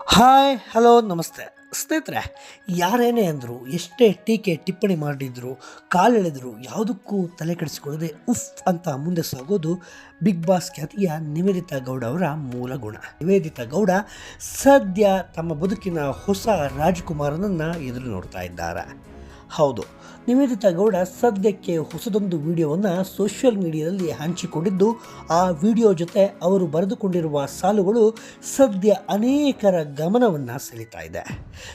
Hi, hello, ನಮಸ್ತೆ. ಸ್ನೇಹಿತರೆ, ಯಾರೇನೇ ಅಂದರು, ಎಷ್ಟೇ ಟೀಕೆ, ಟಿಪ್ಪಣಿ ಮಾಡಿದ್ರು ಕಾಲೆಳೆದ್ರು ಯಾವುದಕ್ಕೂ ತಲೆ ಕೆಡಿಸಿಕೊಳ್ಳದೆ ಉಫ್ ಅಂತ ಮುಂದೆ ಸಾಗೋದು ಬಿಗ್ ಬಾಸ್ ಖ್ಯಾತಿಯ ನಿವೇದಿತಾ ಗೌಡ ಅವರ ಮೂಲ ಗುಣ. ನಿವೇದಿತಾ ಗೌಡ ಸದ್ಯ ತಮ್ಮ ಬದುಕಿನ ಹೊಸ ರಾಜ್ಕುಮಾರನನ್ನು ಎದುರು ನೋಡ್ತಾ ಇದ್ದಾರೆ. ಹೌದು. ನಿವೇದಿತ ಗೌಡ ಸದ್ಯಕ್ಕೆ ಹೊಸದೊಂದು ವಿಡಿಯೋವನ್ನು ಸೋಷಿಯಲ್ ಮೀಡಿಯಾದಲ್ಲಿ ಹಂಚಿಕೊಂಡಿದ್ದು, ಆ ವಿಡಿಯೋ ಜೊತೆ ಅವರು ಬರೆದುಕೊಂಡಿರುವ ಸಾಲುಗಳು ಸದ್ಯ ಅನೇಕರ ಗಮನವನ್ನು ಸೆಳೀತಾ ಇದೆ.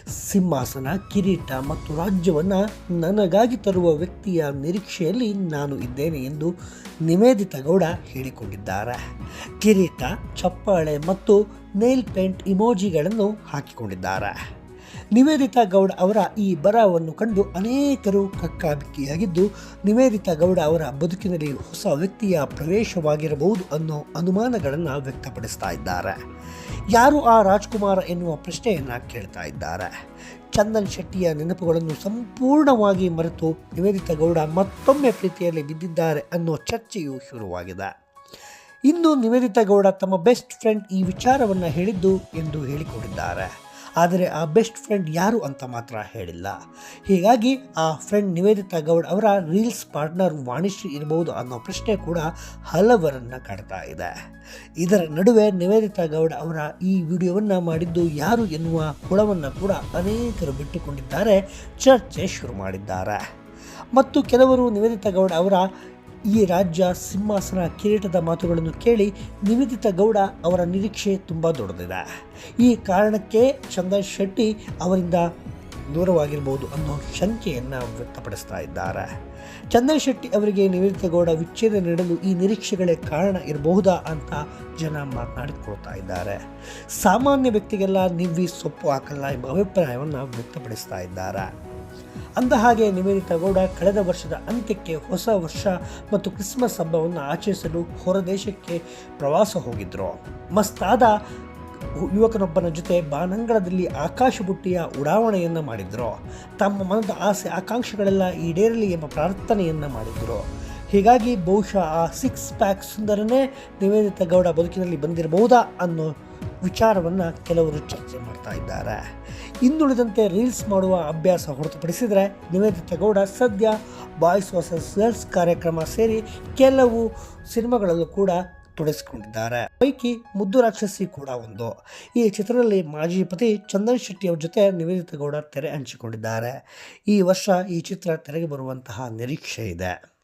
ಸಿಂಹಾಸನ, ಕಿರೀಟ ಮತ್ತು ರಾಜ್ಯವನ್ನು ನನಗಾಗಿ ತರುವ ವ್ಯಕ್ತಿಯ ನಿರೀಕ್ಷೆಯಲ್ಲಿ ನಾನು ಇದ್ದೇನೆ ಎಂದು ನಿವೇದಿತಾ ಗೌಡ ಹೇಳಿಕೊಂಡಿದ್ದಾರೆ. ಕಿರೀಟ, ಚಪ್ಪಾಳೆ ಮತ್ತು ನೇಲ್ ಪೇಂಟ್ ಇಮೋಜಿಗಳನ್ನು ಹಾಕಿಕೊಂಡಿದ್ದಾರೆ. ನಿವೇದಿತಾ ಗೌಡ ಅವರ ಈ ಬರಹವನ್ನು ಕಂಡು ಅನೇಕರು ಕಕ್ಕಾಬಿಕ್ಕಿಯಾಗಿದ್ದು, ನಿವೇದಿತಾ ಗೌಡ ಅವರ ಬದುಕಿನಲ್ಲಿ ಹೊಸ ವ್ಯಕ್ತಿಯ ಪ್ರವೇಶವಾಗಿರಬಹುದು ಅನ್ನೋ ಅನುಮಾನಗಳನ್ನು ವ್ಯಕ್ತಪಡಿಸ್ತಾ ಇದ್ದಾರೆ. ಯಾರು ಆ ರಾಜ್ಕುಮಾರ ಎನ್ನುವ ಪ್ರಶ್ನೆಯನ್ನು ಕೇಳ್ತಾ ಇದ್ದಾರೆ. ಚಂದನ್ ಶೆಟ್ಟಿಯ ನೆನಪುಗಳನ್ನು ಸಂಪೂರ್ಣವಾಗಿ ಮರೆತು ನಿವೇದಿತಾ ಗೌಡ ಮತ್ತೊಮ್ಮೆ ಪ್ರೀತಿಯಲ್ಲಿ ಬಿದ್ದಿದ್ದಾರೆ ಅನ್ನೋ ಚರ್ಚೆಯು ಶುರುವಾಗಿದೆ. ಇನ್ನು ನಿವೇದಿತಾ ಗೌಡ ತಮ್ಮ ಬೆಸ್ಟ್ ಫ್ರೆಂಡ್ ಈ ವಿಚಾರವನ್ನು ಹೇಳಿದ್ದು ಎಂದು ಹೇಳಿಕೊಂಡಿದ್ದಾರೆ ಆದರೆ ಆ ಬೆಸ್ಟ್ ಫ್ರೆಂಡ್ ಯಾರು ಅಂತ ಮಾತ್ರ ಹೇಳಿಲ್ಲ. ಹೀಗಾಗಿ ಆ ಫ್ರೆಂಡ್ ನಿವೇದಿತಾ ಗೌಡ್ ಅವರ ರೀಲ್ಸ್ ಪಾರ್ಟ್ನರ್ ವಾಣಿಶ್ರೀ ಇರಬಹುದು ಅನ್ನೋ ಪ್ರಶ್ನೆ ಕೂಡ ಹಲವರನ್ನು ಕಾಡ್ತಾ ಇದೆ. ಇದರ ನಡುವೆ ನಿವೇದಿತಾ ಗೌಡ ಅವರ ಈ ವಿಡಿಯೋವನ್ನು ಮಾಡಿದ್ದು ಯಾರು ಎನ್ನುವ ಹುಳವನ್ನು ಕೂಡ ಅನೇಕರು ಬಿಟ್ಟುಕೊಂಡಿದ್ದಾರೆ. ಚರ್ಚೆ ಶುರು ಮಾಡಿದ್ದಾರೆ. ಮತ್ತು ಕೆಲವರು ನಿವೇದಿತಾ ಗೌಡ ಅವರ ಈ ರಾಜ್ಯ ಸಿಂಹಾಸನ ಕಿರೀಟದ ಮಾತುಗಳನ್ನು ಕೇಳಿ ನಿವೇದಿತ ಗೌಡ ಅವರ ನಿರೀಕ್ಷೆ ತುಂಬ ದೊಡ್ಡದಿದೆ. ಈ ಕಾರಣಕ್ಕೆ ಚಂದನ್ ಶೆಟ್ಟಿ ಅವರಿಂದ ದೂರವಾಗಿರ್ಬೋದು ಅನ್ನೋ ಶಂಕೆಯನ್ನು ವ್ಯಕ್ತಪಡಿಸ್ತಾ ಇದ್ದಾರೆ. ಚಂದನ್ ಶೆಟ್ಟಿ ಅವರಿಗೆ ನಿವೇದಿತ ಗೌಡ ವಿಚ್ಛೇದ ನೀಡಲು ಈ ನಿರೀಕ್ಷೆಗಳೇ ಕಾರಣ ಇರಬಹುದಾ ಅಂತ ಜನ ಮಾತನಾಡಿಕೊಳ್ತಾ ಇದ್ದಾರೆ. ಸಾಮಾನ್ಯ ವ್ಯಕ್ತಿಗೆಲ್ಲ ನಿವ್ವಿ ಸೊಪ್ಪು ಹಾಕಲ್ಲ ಎಂಬ ಅಭಿಪ್ರಾಯವನ್ನು ವ್ಯಕ್ತಪಡಿಸ್ತಾ ಇದ್ದಾರೆ. ಅಂದ ಹಾಗೆ ನಿವೇದಿತ ಗೌಡ ಕಳೆದ ವರ್ಷದ ಅಂತ್ಯಕ್ಕೆ ಹೊಸ ವರ್ಷ ಮತ್ತು ಕ್ರಿಸ್ಮಸ್ ಹಬ್ಬವನ್ನು ಆಚರಿಸಲು ಹೊರದೇಶಕ್ಕೆ ಪ್ರವಾಸ ಹೋಗಿದ್ದರು ಮಸ್ತಾದ ಯುವಕನೊಬ್ಬನ ಜೊತೆ ಬಾನಂಗಳದಲ್ಲಿ ಆಕಾಶ ಬುಟ್ಟಿಯ ಉಡಾವಣೆಯನ್ನು ಮಾಡಿದ್ರು. ತಮ್ಮ ಮನದ ಆಸೆ ಆಕಾಂಕ್ಷೆಗಳೆಲ್ಲ ಈಡೇರಲಿ ಎಂಬ ಪ್ರಾರ್ಥನೆಯನ್ನು ಮಾಡಿದ್ರು. ಹೀಗಾಗಿ ಬಹುಶಃ ಆ ಸಿಕ್ಸ್ ಪ್ಯಾಕ್ ಸುಂದರನೇ ನಿವೇದಿತ ಗೌಡ ಬದುಕಿನಲ್ಲಿ ಬಂದಿರಬಹುದಾ ಅನ್ನೋ ವಿಚಾರವನ್ನು ಕೆಲವರು ಚರ್ಚೆ ಮಾಡ್ತಾ ಇದ್ದಾರೆ. ಇನ್ನುಳಿದಂತೆ ರೀಲ್ಸ್ ಮಾಡುವ ಅಭ್ಯಾಸ ಹೊರತುಪಡಿಸಿದರೆ ನಿವೇದಿತ ಗೌಡ ಸದ್ಯ ಬಾಯ್ಸ್ ವರ್ಸಸ್ ಗರ್ಲ್ಸ್ ಕಾರ್ಯಕ್ರಮ ಸೇರಿ ಕೆಲವು ಸಿನಿಮಾಗಳಲ್ಲೂ ಕೂಡ ತೊಡಗಿಸಿಕೊಂಡಿದ್ದಾರೆ. ಪೈಕಿ ಮುದ್ದು ರಾಕ್ಷಸಿ ಕೂಡ ಒಂದು. ಈ ಚಿತ್ರದಲ್ಲಿ ಮಾಜಿ ಪತಿ ಚಂದನ್ ಶೆಟ್ಟಿ ಅವರ ಜೊತೆ ನಿವೇದಿತ ಗೌಡ ತೆರೆ ಹಂಚಿಕೊಂಡಿದ್ದಾರೆ. ಈ ವರ್ಷ ಈ ಚಿತ್ರ ತೆರೆಗೆ ಬರುವಂತಹ ನಿರೀಕ್ಷೆ ಇದೆ.